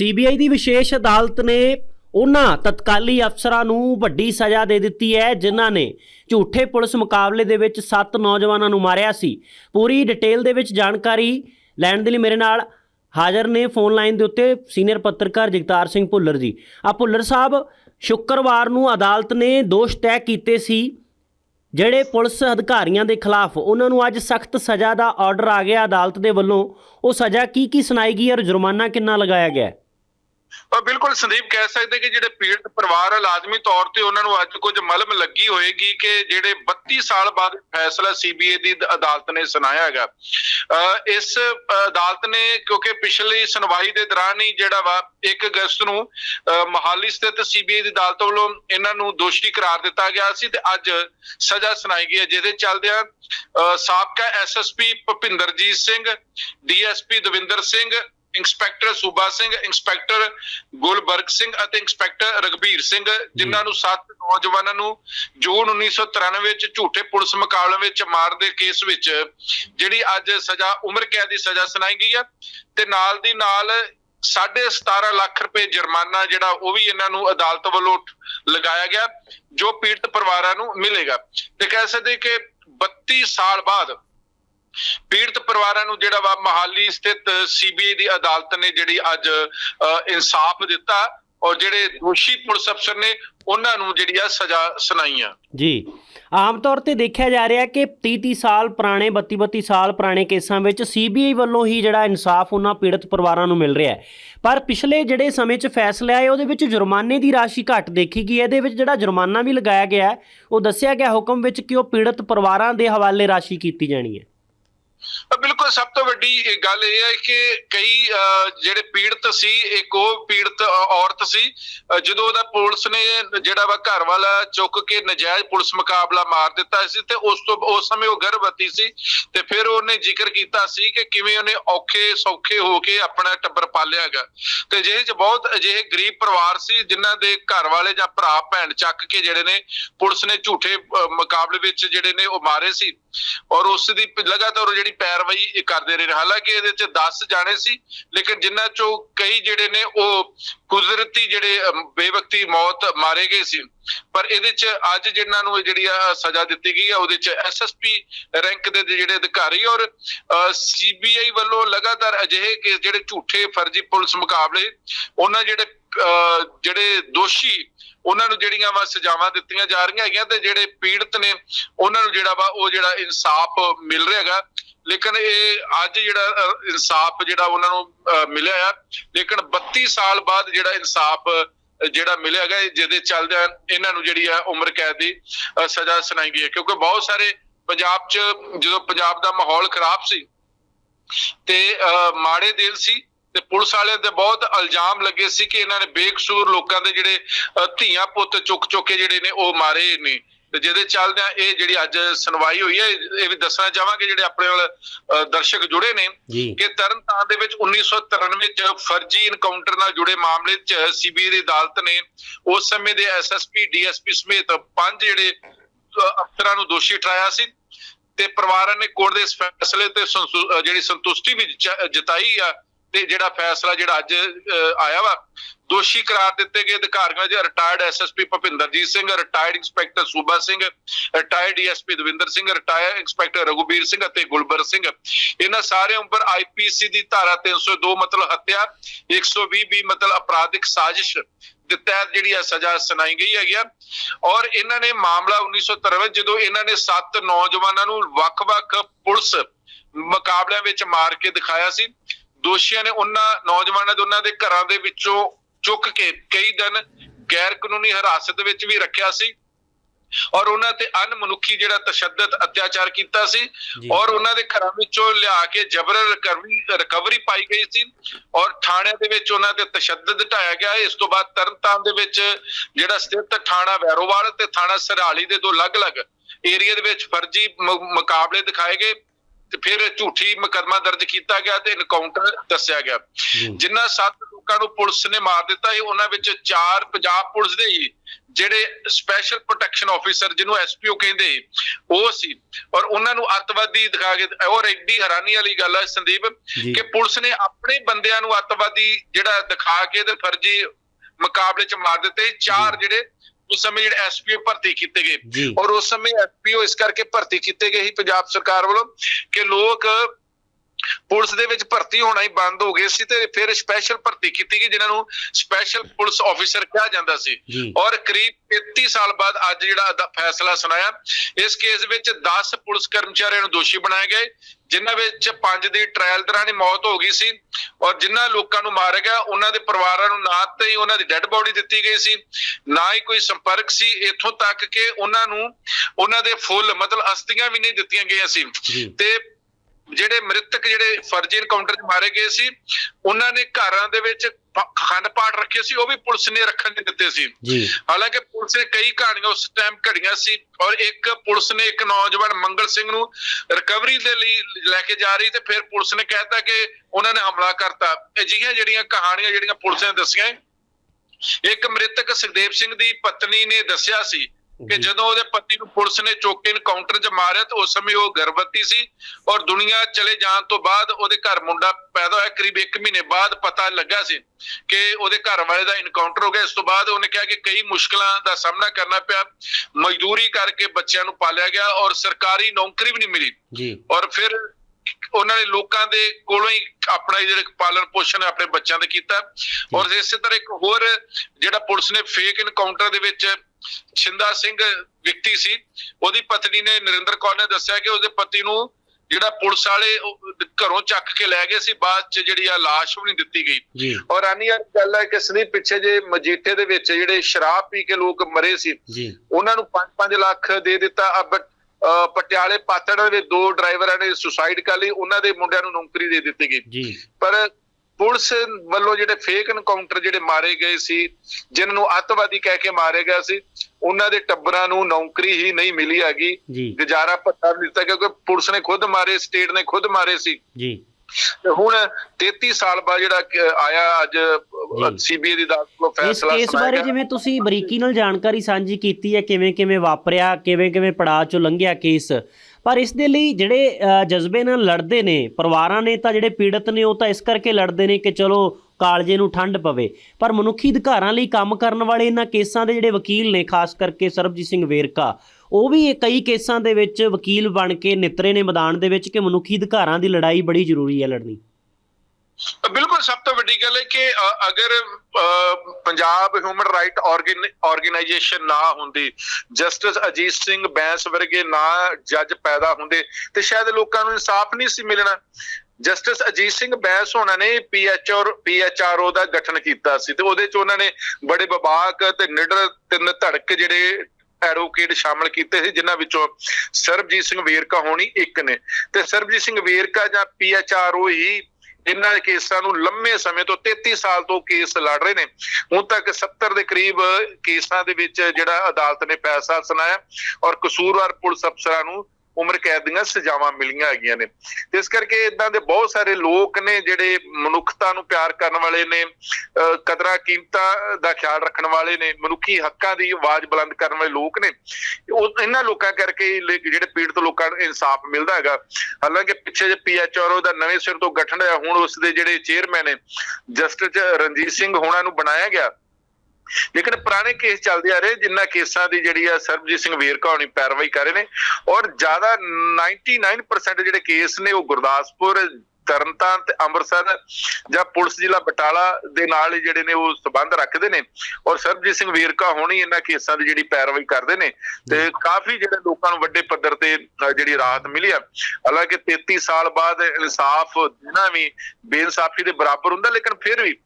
CBI ਦੀ ਵਿਸ਼ੇਸ਼ ਅਦਾਲਤ ਨੇ ਉਹਨਾਂ ਤਤਕਾਲੀ ਅਫਸਰਾਂ ਨੂੰ ਵੱਡੀ ਸਜ਼ਾ ਦੇ ਦਿੱਤੀ ਹੈ, ਜਿਨ੍ਹਾਂ ਨੇ ਝੂਠੇ ਪੁਲਿਸ ਮੁਕਾਬਲੇ ਦੇ ਵਿੱਚ 7 ਨੌਜਵਾਨਾਂ ਨੂੰ ਮਾਰਿਆ ਸੀ। ਪੂਰੀ ਡਿਟੇਲ ਦੇ ਵਿੱਚ ਜਾਣਕਾਰੀ ਲੈਣ ਦੇ ਲਈ ਮੇਰੇ ਨਾਲ ਹਾਜ਼ਰ ਨੇ ਫੋਨ ਲਾਈਨ ਦੇ ਉੱਤੇ ਸੀਨੀਅਰ ਪੱਤਰਕਾਰ ਜਗਤਾਰ ਸਿੰਘ ਭੁੱਲਰ ਜੀ। ਆ ਭੁੱਲਰ ਸਾਹਿਬ, ਸ਼ੁੱਕਰਵਾਰ ਨੂੰ ਅਦਾਲਤ ਨੇ ਦੋਸ਼ ਤੈਅ ਕੀਤੇ ਸੀ, ਜਿਹੜੇ ਪੁਲਿਸ ਅਧਿਕਾਰੀਆਂ ਦੇ ਖਿਲਾਫ ਉਹਨਾਂ ਨੂੰ ਅੱਜ ਸਖਤ ਸਜ਼ਾ ਦਾ ਆਰਡਰ ਆ ਗਿਆ। ਅਦਾਲਤ ਦੇ ਵੱਲੋਂ ਉਹ ਸਜ਼ਾ ਕੀ ਕੀ ਸੁਣਾਈ ਗਈ ਔਰ ਜੁਰਮਾਨਾ ਕਿੰਨਾ ਲਗਾਇਆ ਗਿਆ ਪਰ ਬਿਲਕੁਲ ਸੰਦੀਪ ਕਹਿ ਸਕਦੇ ਕਿ ਜਿਹੜੇ ਪੀੜਤ ਪਰਿਵਾਰ ਆ ਲਾਜ਼ਮੀ ਤੌਰ ਤੇ ਉਹਨਾਂ ਨੂੰ ਅੱਜ ਕੁਝ ਮਲਮ ਲੱਗੀ ਹੋਏਗੀ ਕਿ ਜਿਹੜੇ 32 ਸਾਲ ਬਾਅਦ ਫੈਸਲਾ ਸੀਬੀਆਈ ਦੀ ਅਦਾਲਤ ਨੇ ਸੁਣਾਇਆ ਹੈਗਾ। ਇਸ ਅਦਾਲਤ ਨੇ ਕਿਉਂਕਿ ਪਿਛਲੀ ਸੁਣਵਾਈ ਦੇ ਦੌਰਾਨ ਹੀ ਜਿਹੜਾ ਵਾ 1 ਅਗਸਤ ਨੂੰ ਅਹ, ਮੋਹਾਲੀ ਸਥਿਤ ਸੀਬੀਆਈ ਦੀ ਅਦਾਲਤ ਵੱਲੋਂ ਇਹਨਾਂ ਨੂੰ ਦੋਸ਼ੀ ਕਰਾਰ ਦਿੱਤਾ ਗਿਆ ਸੀ ਤੇ ਅੱਜ ਸਜ਼ਾ ਸੁਣਾਈ ਗਈ ਹੈ ਜਿਹਦੇ ਚੱਲਦਿਆਂ ਅਹ, ਸਾਬਕਾ SSP Bhupinderjit Singh DSP Davinder Singh inspector Suba Singh, inspector Gulbarg Singh ਅਤੇ ਇੰਸਪੈਕਟਰ ਰਗਬੀਰ ਸਿੰਘ, ਜਿਨ੍ਹਾਂ ਨੂੰ ਸੱਤ ਨੌਜਵਾਨਾਂ ਨੂੰ ਜੂਨ 1993 ਵਿੱਚ ਝੂਠੇ ਪੁਲਿਸ ਮੁਕਾਬਲੇ ਵਿੱਚ ਮਾਰ ਦੇ ਕੇਸ ਵਿੱਚ ਜਿਹੜੀ ਅੱਜ ਸਜ਼ਾ, ਉਮਰ ਕੈਦ ਦੀ ਸਜ਼ਾ ਸੁਣਾਈ ਗਈ ਆ ਤੇ ਨਾਲ ਦੀ ਨਾਲ 17.5 ਲੱਖ ਰੁਪਏ ਜੁਰਮਾਨਾ ਜਿਹੜਾ ਉਹ ਵੀ ਇਹਨਾਂ ਨੂੰ ਅਦਾਲਤ ਵੱਲੋਂ ਲਗਾਇਆ ਗਿਆ, ਜੋ ਪੀੜਤ ਪਰਿਵਾਰਾਂ ਨੂੰ ਮਿਲੇਗਾ। ਤੇ ਕਹਿ ਸਕਦੇ ਕਿ 32 ਸਾਲ ਬਾਅਦ ਪੀੜਤ ਪਰਿਵਾਰਾਂ ਨੂੰ ਜਿਹੜਾ ਵਾ ਮਹਾਲੀ ਸਥਿਤ ਸੀਬੀਆਈ ਦੀ ਅਦਾਲਤ ਨੇ ਜਿਹੜੀ ਅੱਜ ਇਨਸਾਫ ਦਿੱਤਾ ਔਰ ਜਿਹੜੇ ਦੋਸ਼ੀ ਪੁਲਿਸ ਅਫਸਰ ਨੇ ਉਹਨਾਂ ਨੂੰ ਜਿਹੜੀ ਆ ਸਜ਼ਾ ਸੁਣਾਈ ਆ। ਜੀ, ਆਮ ਤੌਰ ਤੇ ਦੇਖਿਆ ਜਾ ਰਿਹਾ ਕਿ 30-30 ਸਾਲ ਪੁਰਾਣੇ 32-32 ਸਾਲ ਪੁਰਾਣੇ ਕੇਸਾਂ ਵਿੱਚ ਸੀਬੀਆਈ ਵੱਲੋਂ ਹੀ ਜਿਹੜਾ ਇਨਸਾਫ ਉਹਨਾਂ ਪੀੜਤ ਪਰਿਵਾਰਾਂ ਨੂੰ ਮਿਲ ਰਿਹਾ ਹੈ। ਪਰ ਪਿਛਲੇ ਜਿਹੜੇ ਸਮੇਂ 'ਚ ਫੈਸਲੇ ਆਏ ਉਹਦੇ ਵਿੱਚ ਜੁਰਮਾਨੇ ਦੀ ਰਾਸ਼ੀ ਘੱਟ ਦੇਖੀ ਗਈ ਹੈ। ਇਹਦੇ ਵਿੱਚ ਜਿਹੜਾ ਜੁਰਮਾਨਾ ਵੀ ਲਗਾਇਆ ਗਿਆ ਉਹ ਦੱਸਿਆ ਗਿਆ ਹੁਕਮ ਵਿੱਚ ਕਿ ਉਹ ਪੀੜਤ ਪਰਿਵਾਰਾਂ ਦੇ ਹਵਾਲੇ ਰਾਸ਼ੀ ਕੀਤੀ ਜਾਣੀ ਹੈ। بالكل ਬਿਲਕੁਲ ਸਭ ਤੋਂ ਵੱਡੀ ਗੱਲ ਇਹ ਹੈ ਕਿ ਕਈ ਜਿਹੜੇ ਪੀੜਤ ਸੀ, ਇੱਕ ਉਹ ਪੀੜਤ ਔਰਤ ਸੀ ਜਦੋਂ ਉਹਦਾ ਪੁਲਿਸ ਨੇ ਜਿਹੜਾ ਵਾ ਘਰ ਵਾਲਾ ਚੁੱਕ ਕੇ ਨਜਾਇਜ਼ ਪੁਲਿਸ ਮੁਕਾਬਲਾ ਮਾਰ ਦਿੱਤਾ ਸੀ ਤੇ ਉਸ ਤੋਂ, ਉਸ ਸਮੇਂ ਉਹ ਗਰਭਵਤੀ ਸੀ ਤੇ ਫਿਰ ਉਹਨੇ ਜ਼ਿਕਰ ਕੀਤਾ ਸੀ ਕਿ ਕਿਵੇਂ ਉਹਨੇ ਔਖੇ, ਸੌਖੇ ਹੋ ਕੇ ਆਪਣਾ ਟੱਬਰ ਪਾਲਿਆਗਾ ਤੇ ਜਿਹੇ ਚ ਬਹੁਤ ਅਜਿਹੇ ਗਰੀਬ ਪਰਿਵਾਰ ਸੀ, ਜਿਨ੍ਹਾਂ ਦੇ ਘਰ ਵਾਲੇ ਜਾਂ ਭਰਾ, ਭੈਣ ਚੱਕ ਕੇ ਜਿਹੜੇ ਨੇ ਪੁਲਿਸ ਨੇ ਝੂਠੇ ਮੁਕਾਬਲੇ ਵਿੱਚ ਜਿਹੜੇ ਨੇ ਉਹ ਮਾਰੇ ਸੀ। ਔਰ ਉਸ ਦੀ ਲਗਾਤਾਰ ਉਹ ਜਿਹੜੀ ਪੈਰਵਾਈ ਇਹ ਕਰਦੇ ਰਹੇ। ਹਾਲਾਂਕਿ ਇਹਦੇ ਚ 10 ਜਾਣੇ ਸੀ ਲੇਕਿਨ ਜਿਨ੍ਹਾਂ ਚੋਂ ਕਈ ਜਿਹੜੇ ਨੇ ਉਹ ਕੁਦਰਤੀ ਜਿਹੜੇ ਬੇਵਕਤੀ ਮੌਤ ਮਾਰੇ ਗਏ ਸੀ। ਪਰ ਇਹਦੇ ਚ ਅੱਜ ਜਿਨ੍ਹਾਂ ਨੂੰ ਜਿਹੜੀ ਆ ਸਜ਼ਾ ਦਿੱਤੀ ਗਈ ਆ ਉਹਦੇ ਚ ਐਸਐਸਪੀ ਰੈਂਕ ਦੇ ਜਿਹੜੇ ਅਧਿਕਾਰੀ ਔਰ ਸੀਬੀਆਈ ਵੱਲੋਂ ਲਗਾਤਾਰ ਅਜਿਹੇ ਕੇਸ ਜਿਹੜੇ ਝੂਠੇ ਫਰਜ਼ੀ ਪੁਲਿਸ ਮੁਕਾਬਲੇ ਉਹਨਾਂ ਜਿਹੜੇ ਅਹ, ਜਿਹੜੇ ਦੋਸ਼ੀ ਉਹਨਾਂ ਨੂੰ ਜਿਹੜੀਆਂ ਵਾ ਸਜ਼ਾਵਾਂ ਦਿੱਤੀਆਂ ਜਾ ਰਹੀਆਂ ਹੈਗੀਆਂ ਤੇ ਜਿਹੜੇ ਪੀੜਤ ਨੇ ਉਹਨਾਂ ਨੂੰ ਜਿਹੜਾ ਵਾ ਉਹ ਜਿਹੜਾ ਇਨਸਾਫ ਮਿਲ ਰਿਹਾ ਹੈਗਾ। ਲੇਕਿਨ ਇਹ ਅੱਜ ਜਿਹੜਾ ਇਨਸਾਫ ਜਿਹੜਾ ਉਹਨਾਂ ਨੂੰ ਮਿਲਿਆ ਆ ਲੇਕਿਨ 32 ਸਾਲ ਬਾਅਦ ਜਿਹੜਾ ਇਨਸਾਫ ਜਿਹੜਾ ਮਿਲਿਆ ਹੈਗਾ ਜਿਹਦੇ ਚੱਲਦਿਆਂ ਇਹਨਾਂ ਨੂੰ ਜਿਹੜੀ ਆ ਉਮਰ ਕੈਦ ਦੀ ਸਜ਼ਾ ਸੁਣਾਈ ਗਈ ਹੈ। ਕਿਉਂਕਿ ਬਹੁਤ ਸਾਰੇ ਪੰਜਾਬ 'ਚ ਜਦੋਂ ਪੰਜਾਬ ਦਾ ਮਾਹੌਲ ਖਰਾਬ ਸੀ ਤੇ ਅਹ, ਮਾੜੇ ਦਿਨ ਸੀ ਤੇ ਪੁਲਿਸ ਵਾਲਿਆਂ ਤੇ ਬਹੁਤ ਇਲਜ਼ਾਮ ਲੱਗੇ ਸੀ ਕਿ ਇਹਨਾਂ ਨੇ ਬੇਕਸੂਰ ਲੋਕਾਂ ਦੇ ਜਿਹੜੇ ਧੀਆਂ ਪੁੱਤ ਚੁੱਕ ਚੁੱਕ ਕੇ ਜਿਹੜੇ ਨੇ ਉਹ ਮਾਰੇ ਨੇ। ਤੇ ਜਿਹਦੇ ਚੱਲਦਿਆਂ ਇਹ ਜਿਹੜੀ ਅੱਜ ਸੁਣਵਾਈ ਹੋਈ ਹੈ ਇਹ ਵੀ ਦੱਸਣਾ ਚਾਹਾਂਗੇ ਜਿਹੜੇ ਆਪਣੇ ਨਾਲ ਦਰਸ਼ਕ ਜੁੜੇ ਨੇ ਕਿ ਤਰਨਤਾਰਨ ਦੇ ਵਿੱਚ 1993 ਚ ਫਰਜ਼ੀ ਇਨਕਾਊਂਟਰ ਨਾਲ ਜੁੜੇ ਮਾਮਲੇ ਚ ਸੀਬੀਆਈ ਦੀ ਅਦਾਲਤ ਨੇ ਉਸ ਸਮੇਂ ਦੇ ਐਸਐਸਪੀ ਡੀਐਸਪੀ ਸਮੇਤ ਪੰਜ ਜਿਹੜੇ ਅਫਸਰਾਂ ਨੂੰ ਦੋਸ਼ੀ ਠਹਿਰਾਇਆ ਸੀ ਤੇ ਪਰਿਵਾਰਾਂ ਨੇ ਕੋਰਟ ਦੇ ਇਸ ਫੈਸਲੇ ਤੇ ਜਿਹੜੀ ਸੰਤੁਸ਼ਟੀ ਵੀ ਜਤਾਈ ਆ ਤੇ ਜਿਹੜਾ ਫੈਸਲਾ ਜਿਹੜਾ ਅੱਜ ਆਇਆ ਵਾ, ਦੋਸ਼ੀ ਕਰਾਰ ਦਿੱਤੇ ਗਏ ਅਧਿਕਾਰੀਆਂ ਦੇ retired SSP Bhupinderjit Singh retired inspector Suba Singh retired DSP Davinder Singh retired inspector Raghubir Singh ਅਤੇ ਗੁਲਬਰ ਸਿੰਘ। ਇਹਨਾਂ ਸਾਰਿਆਂ ਉੱਪਰ ਆਈਪੀਸੀ ਦੀ ਧਾਰਾ 302 ਮਤਲਬ ਹੱਤਿਆ 120 ਵੀ ਮਤਲਬ ਅਪਰਾਧਿਕ ਸਾਜ਼ਿਸ਼ ਦੇ ਤਹਿਤ ਜਿਹੜੀ ਆ ਸਜ਼ਾ ਸੁਣਾਈ ਗਈ ਹੈਗੀ ਆ। ਔਰ ਇਹਨਾਂ ਨੇ ਮਾਮਲਾ 1993 ਜਦੋਂ ਇਹਨਾਂ ਨੇ ਸੱਤ ਨੌਜਵਾਨਾਂ ਨੂੰ ਵੱਖ-ਵੱਖ ਪੁਲਿਸ ਮੁਕਾਬਲਿਆਂ ਵਿੱਚ ਮਾਰ ਕੇ ਦਿਖਾਇਆ ਸੀ ਦੋਸ਼ੀਆਂ ਨੇ ਉਹਨਾਂ ਨੌਜਵਾਨਾਂ ਦੇ ਉਹਨਾਂ ਦੇ ਘਰਾਂ ਦੇ ਵਿੱਚੋਂ ਚੁੱਕ ਕੇ ਕਈ ਦਿਨ ਗੈਰ ਕਾਨੂੰਨੀ ਹਿਰਾਸਤ ਵਿੱਚ ਵੀ ਰੱਖਿਆ ਸੀ ਔਰ ਉਹਨਾਂ ਤੇ ਅਨਮਨੁੱਖੀ ਜਿਹੜਾ ਤਸ਼ੱਦਦ ਅਤਿਆਚਾਰ ਕੀਤਾ ਸੀ। ਔਰ ਉਹਨਾਂ ਦੇ ਘਰਾਂ ਵਿੱਚੋਂ ਲਿਆ ਕੇ ਜਬਰਨ ਰਿਕਵਰੀ ਰਿਕਵਰੀ ਪਾਈ ਗਈ ਸੀ ਔਰ ਥਾਣਿਆਂ ਦੇ ਵਿੱਚ ਉਹਨਾਂ ਤੇ ਤਸ਼ੱਦਦ ਢਾਇਆ ਗਿਆ ਇਸ ਤੋਂ ਬਾਅਦ ਤਰਨਤਾਰਨ ਦੇ ਵਿੱਚ ਜਿਹੜਾ ਸਥਿਤ ਥਾਣਾ ਵੈਰੋਵਾਲ ਤੇ ਥਾਣਾ ਸਰਾਲੀ ਦੇ ਦੋ ਅਲੱਗ-ਅਲੱਗ ਏਰੀਆ ਦੇ ਵਿੱਚ ਫਰਜ਼ੀ ਮੁਕਾਬਲੇ ਦਿਖਾਏ ਗਏ ਤੇ ਫਿਰ ਝੂਠੀ ਮੁਕੱਦਮਾ ਦਰਜ ਕੀਤਾ ਗਿਆ ਤੇ ਇਨਕਾਊਂਟਰ ਦੱਸਿਆ ਗਿਆ। ਜਿਨ੍ਹਾਂ ਸੱਤ ਲੋਕਾਂ ਨੂੰ ਪੁਲਿਸ ਨੇ ਮਾਰ ਦਿੱਤਾ ਸੀ ਉਹਨਾਂ ਵਿੱਚ ਚਾਰ ਪੰਜਾਬ ਪੁਲਿਸ ਦੇ ਹੀ ਜਿਹੜੇ ਸਪੈਸ਼ਲ ਪ੍ਰੋਟੈਕਸ਼ਨ ਆਫੀਸਰ ਜਿਹਨੂੰ ਐਸਪੀਓ ਕਹਿੰਦੇ ਉਹ ਸੀ। ਔਰ ਉਹਨਾਂ ਨੂੰ ਅੱਤਵਾਦੀ ਦਿਖਾ ਕੇ ਔਰ ਐਡੀ ਹੈਰਾਨੀ ਵਾਲੀ ਗੱਲ ਹੈ ਸੰਦੀਪ ਕਿ ਪੁਲਿਸ ਨੇ ਆਪਣੇ ਬੰਦਿਆਂ ਨੂੰ ਅੱਤਵਾਦੀ ਜਿਹੜਾ ਦਿਖਾ ਕੇ ਤੇ ਫਰਜ਼ੀ ਮੁਕਾਬਲੇ ਚ ਮਾਰ ਦਿੱਤੇ ਚਾਰ ਜਿਹੜੇ ਉਸ ਸਮੇਂ ਜਿਹੜੇ ਐਸਪੀਓ ਭਰਤੀ ਕੀਤੇ ਗਏ ਔਰ ਉਸ ਸਮੇਂ ਐਸਪੀਓ ਇਸ ਕਰਕੇ ਭਰਤੀ ਕੀਤੇ ਗਏ ਸੀ ਪੰਜਾਬ ਸਰਕਾਰ ਵੱਲੋਂ ਕਿ ਲੋਕ ਪੁਲਿਸ ਦੇ ਵਿੱਚ ਭਰਤੀ ਹੋਣਾ ਹੀ ਬੰਦ ਹੋ ਗਏ ਸੀ ਤੇ ਫਿਰ ਸਪੈਸ਼ਲ ਭਰਤੀ ਕੀਤੀ ਗਈ ਜਿਨ੍ਹਾਂ ਨੂੰ ਸਪੈਸ਼ਲ ਪੁਲਿਸ ਆਫੀਸਰ ਕਿਹਾ ਜਾਂਦਾ ਸੀ। ਔਰ ਕਰੀਬ 33 ਸਾਲ ਬਾਅਦ ਅੱਜ ਜਿਹੜਾ ਫੈਸਲਾ ਸੁਣਾਇਆ ਇਸ ਕੇਸ ਵਿੱਚ 10 ਪੁਲਿਸ ਕਰਮਚਾਰੀਆਂ ਨੂੰ ਦੋਸ਼ੀ ਬਣਾਏ ਗਏ ਜਿਨ੍ਹਾਂ ਵਿੱਚ 5 ਦੀ ਟ੍ਰਾਇਲ ਦੌਰਾਨ ਹੀ ਮੌਤ ਹੋ ਗਈ ਸੀ ਔਰ ਜਿਨ੍ਹਾਂ ਲੋਕਾਂ ਨੂੰ ਮਾਰਿਆ ਗਿਆ ਉਹਨਾਂ ਦੇ ਪਰਿਵਾਰਾਂ ਨੂੰ ਨਾ ਤੇ ਹੀ ਉਹਨਾਂ ਦੀ ਡੈੱਡ ਬੋਡੀ ਦਿੱਤੀ ਗਈ ਸੀ ਨਾ ਹੀ ਕੋਈ ਸੰਪਰਕ ਸੀ। ਇੱਥੋਂ ਤੱਕ ਕਿ ਉਹਨਾਂ ਨੂੰ ਉਹਨਾਂ ਦੇ ਫੁੱਲ ਮਤਲਬ ਅਸਤੀਆਂ ਵੀ ਨਹੀਂ ਦਿੱਤੀਆਂ ਗਈਆਂ ਸੀ। ਤੇ ਜਿਹੜੇ ਮ੍ਰਿਤਕ ਜਿਹੜੇ ਫਰਜ਼ੀ ਐਨਕਾਊਂਟਰ 'ਚ ਮਾਰੇ ਗਏ ਸੀ ਉਹਨਾਂ ਨੇ ਘਰਾਂ ਦੇ ਵਿੱਚ ਪ- ਅਖੰਡ ਪਾਠ ਰੱਖੇ ਸੀ ਉਹ ਵੀ ਪੁਲਿਸ ਨੇ ਰੱਖਣ ਨਹੀਂ ਦਿੱਤੇ ਸੀ। ਜੀ। ਹਾਲਾਂਕਿ ਪੁਲਿਸ ਨੇ ਕਈ ਕਹਾਣੀਆਂ ਉਸ ਟਾਈਮ ਘੜੀਆਂ ਸੀ ਔਰ ਇੱਕ ਪੁਲਿਸ ਨੇ ਇੱਕ ਨੌਜਵਾਨ ਮੰਗਲ ਸਿੰਘ ਨੂੰ ਰਿਕਵਰੀ ਦੇ ਲਈ ਲੈ ਕੇ ਜਾ ਰਹੀ ਤੇ ਫਿਰ ਪੁਲਿਸ ਨੇ ਕਹਿਤਾ ਕਿ ਉਹਨਾਂ ਨੇ ਹਮਲਾ ਕਰਤਾ। ਅਜਿਹੀਆਂ ਜਿਹੜੀਆਂ ਕਹਾਣੀਆਂ ਜਿਹੜੀਆਂ ਪੁਲਿਸ ਨੇ ਦੱਸੀਆਂ ਇੱਕ ਮ੍ਰਿਤਕ ਸੁਖਦੇਵ ਸਿੰਘ ਦੀ ਪਤਨੀ ਨੇ ਦੱਸਿਆ ਸੀ ਕਿ। ਜਦੋਂ ਉਹਦੇ ਪਤੀ ਨੂੰ ਪੁਲਿਸ ਨੇ ਚੁੱਕ ਕੇ ਇਨਕਾਊਂਟਰ 'ਚ ਮਾਰਿਆ ਤੇ ਉਸ ਸਮੇਂ ਉਹ ਗਰਭਵਤੀ ਸੀ ਔਰ ਦੁਨੀਆ ਚਲੇ ਜਾਣ ਤੋਂ ਬਾਅਦ ਉਹਦੇ ਘਰ ਮੁੰਡਾ ਪੈਦਾ ਹੋਇਆ ਕਰੀਬ 1 ਮਹੀਨੇ ਬਾਅਦ ਪਤਾ ਲੱਗਾ ਸੀ ਕਿ ਉਹਦੇ ਘਰ ਵਾਲੇ ਦਾ ਇਨਕਾਊਂਟਰ ਹੋ ਗਿਆ। ਇਸ ਤੋਂ ਬਾਅਦ ਉਹਨੇ ਕਿਹਾ ਕਿ ਕਈ ਮੁਸ਼ਕਲਾਂ ਦਾ ਸਾਹਮਣਾ ਕਰਨਾ ਪਿਆ। ਮਜ਼ਦੂਰੀ ਕਰਕੇ ਬੱਚਿਆਂ ਨੂੰ ਪਾਲਿਆ ਗਿਆ ਔਰ ਸਰਕਾਰੀ ਨੌਕਰੀ ਵੀ ਨਹੀਂ ਮਿਲੀ। ਜੀ। ਔਰ ਫਿਰ ਉਹਨਾਂ ਨੇ ਲੋਕਾਂ ਦੇ ਕੋਲੋਂ ਹੀ ਆਪਣਾ ਜਿਹੜਾ ਪਾਲਣ ਪੋਸ਼ਣ ਆਪਣੇ ਬੱਚਿਆਂ ਦਾ ਕੀਤਾ। ਔਰ ਇਸੇ ਤਰ੍ਹਾਂ ਇੱਕ ਹੋਰ ਜਿਹੜਾ ਪੁਲਿਸ ਨੇ ਫੇਕ ਇਨਕਾਊਂਟਰ ਦੇ ਵਿੱਚ ਛਿੰਦਾ ਸਿੰਘ ਵਿਅਕਤੀ ਸੀ। ਉਹਦੀ ਪਤਨੀ ਨੇ ਨਰਿੰਦਰ ਕੌਰ ਨੇ ਦੱਸਿਆ ਕਿ ਉਹਦੇ ਪਤੀ ਨੂੰ ਜਿਹੜਾ ਪੁਲਿਸ ਵਾਲੇ ਘਰੋਂ ਚੱਕ ਕੇ ਲੈ ਗਏ ਸੀ। ਬਾਅਦ ਚ ਜਿਹੜੀ ਆ ਲਾਸ਼ ਵੀ ਨਹੀਂ ਦਿੱਤੀ ਗਈ। ਔਰ ਆਨੀ ਯਾਰ ਗੱਲ ਹੈ ਕਿ ਸਨੀ ਪਿੱਛੇ ਜੇ ਮਜੀਠੇ ਦੇ ਵਿੱਚ ਜਿਹੜੇ ਸ਼ਰਾਬ ਪੀ ਕੇ ਲੋਕ ਮਰੇ ਸੀ ਉਹਨਾਂ ਨੂੰ 5-5 ਲੱਖ ਦੇ ਦਿੱਤਾ। ਅਬ ਅਹ ਪਟਿਆਲੇ ਪਾਤੜ ਦੇ ਦੋ ਡਰਾਈਵਰਾਂ ਨੇ ਸੁਸਾਈਡ ਕਰ ਲਈ। ਉਹਨਾਂ ਦੇ ਮੁੰਡਿਆਂ ਨੂੰ ਨੌਕਰੀ ਦੇ ਦਿੱਤੀ ਗਈ। ਪਰ ਪੁਲਿਸ ਵੱਲੋਂ ਜਿਹੜੇ ਫੇਕ ਐਨਕਾਊਂਟਰ ਜਿਹੜੇ ਮਾਰੇ ਗਏ ਸੀ ਜਿਨ੍ਹਾਂ ਨੂੰ ਅੱਤਵਾਦੀ ਕਹਿ ਕੇ ਮਾਰੇ ਗਿਆ ਸੀ ਉਹਨਾਂ ਦੇ ਟੱਬਰਾਂ ਨੂੰ ਨੌਕਰੀ ਹੀ ਨਹੀਂ ਮਿਲੀ ਹੈਗੀ। ਗੁਜ਼ਾਰਾ ਭੱਤਾ ਨਹੀਂ ਦਿੱਤਾ ਕਿਉਂਕਿ ਪੁਲਿਸ ਨੇ ਖੁਦ ਮਾਰੇ ਸਟੇਟ ਨੇ ਖੁਦ ਮਾਰੇ ਸੀ। ਜੀ। ਤੇ ਹੁਣ 33 ਸਾਲ ਬਾਅਦ ਜਿਹੜਾ ਆਇਆ ਅੱਜ। ਸੀਬੀਆਈ ਦੀ ਅਦਾਲਤ ਇਸ ਫੈਸਲਾ ਕੇਸ ਬਾਰੇ ਜਿਵੇਂ ਤੁਸੀਂ ਬਰੀਕੀ ਨਾਲ ਜਾਣਕਾਰੀ ਸਾਂਝੀ ਕੀਤੀ ਹੈ ਕਿਵੇਂ ਕਿਵੇਂ ਵਾਪਰਿਆ ਕਿਵੇਂ ਕਿਵੇਂ ਪੜਾਅ ਚੋਂ ਲੰਘਿਆ ਕੇਸ ਪਰ ਇਸ ਦੇ ਲਈ ਜਿਹੜੇ ਜਜ਼ਬੇ ਨਾਲ ਲੜਦੇ ਨੇ, ਪਰਿਵਾਰਾਂ ਨੇ ਤਾਂ ਜਿਹੜੇ ਪੀੜਤ ਨੇ ਉਹ ਤਾਂ ਇਸ ਕਰਕੇ ਲੜਦੇ ਨੇ ਕਿ ਚਲੋ ਕਾਲਜੇ ਨੂੰ ਠੰਡ ਪਵੇ। ਪਰ ਮਨੁੱਖੀ ਅਧਿਕਾਰਾਂ ਲਈ ਕੰਮ ਕਰਨ ਵਾਲੇ ਇਹਨਾਂ ਕੇਸਾਂ ਦੇ ਜਿਹੜੇ ਵਕੀਲ ਨੇ, ਖਾਸ ਕਰਕੇ ਸਰਬਜੀਤ ਸਿੰਘ ਵੇਰਕਾ, ਉਹ ਵੀ ਕਈ ਕੇਸਾਂ ਦੇ ਵਿੱਚ ਵਕੀਲ ਬਣ ਕੇ ਨਿਤਰੇ ਨੇ ਮੈਦਾਨ ਦੇ ਵਿੱਚ ਕਿ ਮਨੁੱਖੀ ਅਧਿਕਾਰਾਂ ਦੀ ਲੜਾਈ ਬੜੀ ਜ਼ਰੂਰੀ ਹੈ ਲੜਨੀ। ਬਿਲਕੁਲ ਸਭ ਤੋਂ ਵੱਡੀ ਗੱਲ ਹੈ ਕਿ ਅਗਰ ਅ, ਪੰਜਾਬ ਹਿਊਮਨ ਰਾਈਟ ਆਰਗੇਨਾਈਜੇਸ਼ਨ ਨਾ ਹੁੰਦੀ ਜਸਟਿਸ ਅਜੀਤ ਸਿੰਘ ਬੈਂਸ ਵਰਗੇ ਨਾ ਜੱਜ ਪੈਦਾ ਹੁੰਦੇ ਤੇ ਸ਼ਾਇਦ ਲੋਕਾਂ ਨੂੰ ਇਨਸਾਫ ਨਹੀਂ ਸੀ ਮਿਲਣਾ। ਜਸਟਿਸ ਅਜੀਤ ਸਿੰਘ ਬੈਂਸ ਹੋਣਾ ਨੇ ਪੀਐਚਆਰ ਪੀਐਚਆਰਓ ਦਾ ਗਠਨ ਕੀਤਾ ਸੀ ਤੇ ਉਹਦੇ ਚ ਉਹਨਾਂ ਨੇ ਬੜੇ ਬਬਾਕ ਤੇ ਨਿਡਰ ਤਿੰਨ ਧੜਕ ਜਿਹੜੇ ਐਡਵੋਕੇਟ ਸ਼ਾਮਲ ਕੀਤੇ ਸੀ ਜਿਨ੍ਹਾਂ ਵਿੱਚੋਂ ਸਰਬਜੀਤ ਸਿੰਘ ਵੇਰਕਾ ਹੋਣੀ ਇੱਕ ਨੇ। ਤੇ ਸਰਬਜੀਤ ਸਿੰਘ ਵੇਰਕਾ ਜਾਂ ਪੀਐਚਆਰਓ ਹੀ ਇਹਨਾਂ ਦੇ ਕੇਸਾਂ ਨੂੰ ਲੰਮੇ ਸਮੇਂ ਤੋਂ 33 ਸਾਲ ਤੋਂ ਕੇਸ ਲੜ ਰਹੇ ਨੇ। ਹੁਣ ਤੱਕ 70 ਦੇ ਕਰੀਬ ਕੇਸਾਂ ਦੇ ਵਿੱਚ ਜਿਹੜਾ ਅਦਾਲਤ ਨੇ ਫੈਸਲਾ ਸੁਣਾਇਆ ਔਰ ਕਸੂਰਵਾਰ ਪੁਲਿਸ ਅਫਸਰਾਂ ਨੂੰ ਉਮਰ ਕੈਦ ਦੀਆਂ ਸਜ਼ਾਵਾਂ ਮਿਲੀਆਂ ਹੈਗੀਆਂ ਨੇ। ਇਸ ਕਰਕੇ ਇਦਾਂ ਦੇ ਬਹੁਤ ਸਾਰੇ ਲੋਕ ਨੇ ਜਿਹੜੇ ਮਨੁੱਖਤਾ ਨੂੰ ਪਿਆਰ ਕਰਨ ਵਾਲੇ ਨੇ, ਅਹ ਕਦਰਾਂ ਕੀਮਤਾਂ ਦਾ ਖਿਆਲ ਰੱਖਣ ਵਾਲੇ ਨੇ, ਮਨੁੱਖੀ ਹੱਕਾਂ ਦੀ ਆਵਾਜ਼ ਬੁਲੰਦ ਕਰਨ ਵਾਲੇ ਲੋਕ ਨੇ। ਉਹ ਇਹਨਾਂ ਲੋਕਾਂ ਕਰਕੇ ਜਿਹੜੇ ਪੀੜਤ ਲੋਕਾਂ ਨੂੰ ਇਨਸਾਫ ਮਿਲਦਾ ਹੈਗਾ। ਹਾਲਾਂਕਿ ਪਿੱਛੇ ਜੇ ਪੀਐਚਆਰਓ ਦਾ ਨਵੇਂ ਸਿਰ ਤੋਂ ਗਠਨ ਹੋਇਆ, ਹੁਣ ਉਸ ਦੇ ਜਿਹੜੇ ਚੇਅਰਮੈਨ ਨੇ, ਜਸਟਿਸ ਰਣਜੀਤ ਸਿੰਘ ਹੋਣਾ ਨੂੰ ਬਣਾਇਆ ਗਿਆ। ਲੇਕਿਨ ਪੁਰਾਣੇ ਕੇਸ ਚੱਲਦੇ ਆ ਰਹੇ, ਜਿੰਨਾ ਕੇਸਾਂ ਦੀ ਜਿਹੜੀ ਆ ਸਰਬਜੀਤ ਸਿੰਘ ਵੇਰਕਾ ਹੋਣੀ ਪੈਰਵਾਈ ਕਰ ਰਹੇ ਨੇ, ਔਰ ਜ਼ਿਆਦਾ 99% ਜਿਹੜੇ ਕੇਸ ਨੇ ਉਹ ਗੁਰਦਾਸਪੁਰ ਤਰਨਤਾਰਨ ਤੇ ਅੰਮ੍ਰਿਤਸਰ ਜਾਂ ਪੁਲਿਸ ਜ਼ਿਲ੍ਹਾ ਬਟਾਲਾ ਦੇ ਨਾਲ ਜਿਹੜੇ ਨੇ ਉਹ ਸਬੰਧ ਰੱਖਦੇ ਨੇ। ਔਰ ਸਰਬਜੀਤ ਸਿੰਘ ਵੇਰਕਾ ਹੋਣੀ ਇਹਨਾਂ ਕੇਸਾਂ ਦੀ ਜਿਹੜੀ ਪੈਰਵਾਈ ਕਰਦੇ ਨੇ ਤੇ ਕਾਫੀ ਜਿਹੜੇ ਲੋਕਾਂ ਨੂੰ ਵੱਡੇ ਪੱਧਰ ਤੇ ਜਿਹੜੀ ਰਾਹਤ ਮਿਲੀ ਆ। ਹਾਲਾਂਕਿ 33 ਸਾਲ ਬਾਅਦ ਇਨਸਾਫ ਦੇਣਾ ਵੀ ਬੇਇਨਸਾਫੀ ਦੇ ਬਰਾਬਰ ਹੁੰਦਾ ਲੇਕਿਨ ਫਿਰ ਵੀ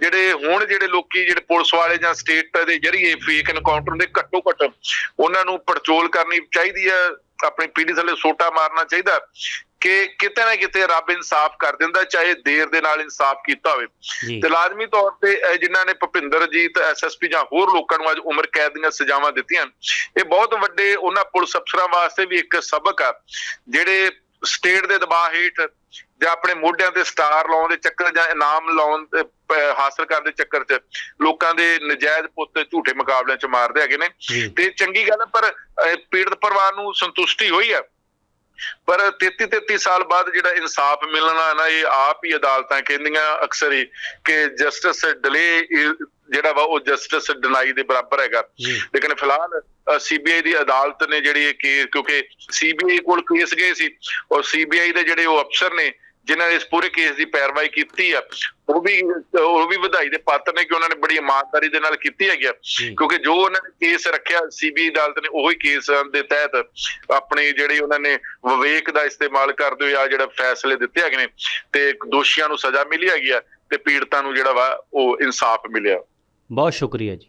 ਜਿਹੜੇ ਹੁਣ ਜਿਹੜੇ ਲੋਕੀ ਜਿਹੜੇ ਪੁਲਿਸ ਵਾਲੇ ਜਾਂ ਸਟੇਟ ਦੇ ਜਰੀਏ ਫੇਕ ਐਨਕਾਊਂਟਰ ਦੇ ਘੱਟੋ ਘੱਟ ਉਹਨਾਂ ਨੂੰ ਪੜਚੋਲ ਕਰਨੀ ਚਾਹੀਦੀ ਹੈ ਆਪਣੀ ਪੀੜੀ ਥੱਲੇ ਸੋਟਾ ਮਾਰਨਾ ਚਾਹੀਦਾ। ਕਿ ਕਿਤੇ ਨਾ ਕਿਤੇ ਰੱਬ ਇਨਸਾਫ ਕਰ ਦਿੰਦਾ ਚਾਹੇ ਦੇਰ ਦੇ ਨਾਲ ਇਨਸਾਫ ਕੀਤਾ ਹੋਵੇ। ਤੇ ਲਾਜ਼ਮੀ ਤੌਰ ਤੇ ਜਿਨ੍ਹਾਂ ਨੇ ਭੁਪਿੰਦਰਜੀਤ ਐਸਐਸਪੀ ਜਾਂ ਹੋਰ ਲੋਕਾਂ ਨੂੰ ਅੱਜ ਉਮਰ ਕੈਦ ਦੀਆਂ ਸਜ਼ਾਵਾਂ ਦਿੱਤੀਆਂ ਇਹ ਬਹੁਤ ਵੱਡੇ ਉਹਨਾਂ ਪੁਲਿਸ ਅਫਸਰਾਂ ਵਾਸਤੇ ਵੀ ਇੱਕ ਸਬਕ ਆ ਜਿਹੜੇ ਸਟੇਟ ਦੇ ਦਬਾਅ ਹੇਠ ਜਾਂ ਆਪਣੇ ਮੋਢਿਆਂ ਤੇ ਸਟਾਰ ਲਾਉਣ ਦੇ ਚੱਕਰ ਜਾਂ ਇਨਾਮ ਲਾਉਣ ਹਾਸਲ ਕਰਨ ਦੇ ਚੱਕਰ 'ਚ ਲੋਕਾਂ ਦੇ ਨਜਾਇਜ਼ ਪੁੱਤ ਝੂਠੇ ਮੁਕਾਬਲਿਆਂ 'ਚ ਮਾਰਦੇ ਹੈਗੇ ਨੇ। ਤੇ ਚੰਗੀ ਗੱਲ ਪਰ ਪੀੜਤ ਪਰਿਵਾਰ ਨੂੰ ਸੰਤੁਸ਼ਟੀ ਹੋਈ ਹੈ ਪਰ 33 33 ਸਾਲ ਬਾਅਦ ਜਿਹੜਾ ਇਨਸਾਫ ਮਿਲਣਾ ਹੈ ਨਾ ਇਹ ਆਪ ਹੀ ਅਦਾਲਤਾਂ ਕਹਿੰਦੀਆਂ ਅਕਸਰ ਹੀ ਕਿ ਜਸਟਿਸ ਡਿਲੇ ਜਿਹੜਾ ਵਾ ਉਹ ਜਸਟਿਸ ਡਿਨਾਈ ਦੇ ਬਰਾਬਰ ਹੈਗਾ। ਲੇਕਿਨ ਫਿਲਹਾਲ ਸੀਬੀਆਈ ਦੀ ਅਦਾਲਤ ਨੇ ਜਿਹੜੀ ਇਹ ਕੇਸ ਕਿਉਂਕਿ ਸੀਬੀਆਈ ਕੋਲ ਕੇਸ ਗਏ ਸੀ ਔਰ ਸੀਬੀਆਈ ਦੇ ਜਿਹੜੇ ਉਹ ਅਫਸਰ ਨੇ ਜਿਨ੍ਹਾਂ ਨੇ ਇਸ ਪੂਰੇ ਕੇਸ ਦੀ ਪੈਰਵਾਈ ਕੀਤੀ ਆ ਉਹ ਵੀ ਉਹ ਵੀ ਵਧਾਈ ਦੇ ਪਾਤਰ ਨੇ ਕਿ ਉਹਨਾਂ ਨੇ ਬੜੀ ਇਮਾਨਦਾਰੀ ਦੇ ਨਾਲ ਕੀਤੀ ਹੈਗੀ ਕਿਉਂਕਿ ਜੋ ਉਹਨਾਂ ਨੇ ਕੇਸ ਰੱਖਿਆ ਸੀਬੀਆਈ ਅਦਾਲਤ ਨੇ ਉਹੀ ਕੇਸ ਦੇ ਤਹਿਤ ਆਪਣੀ ਜਿਹੜੀ ਉਹਨਾਂ ਨੇ ਵਿਵੇਕ ਦਾ ਇਸਤੇਮਾਲ ਕਰਦੇ ਹੋਏ ਆ ਜਿਹੜਾ ਫੈਸਲੇ ਦਿੱਤੇ ਹੈਗੇ ਨੇ ਤੇ ਦੋਸ਼ੀਆਂ ਨੂੰ ਸਜ਼ਾ ਮਿਲੀ ਹੈਗੀ ਆ ਤੇ ਪੀੜਤਾਂ ਨੂੰ ਜਿਹੜਾ ਵਾ ਉਹ ਇਨਸਾਫ ਮਿਲਿਆ। ਬਹੁਤ ਸ਼ੁਕਰੀਆ ਜੀ।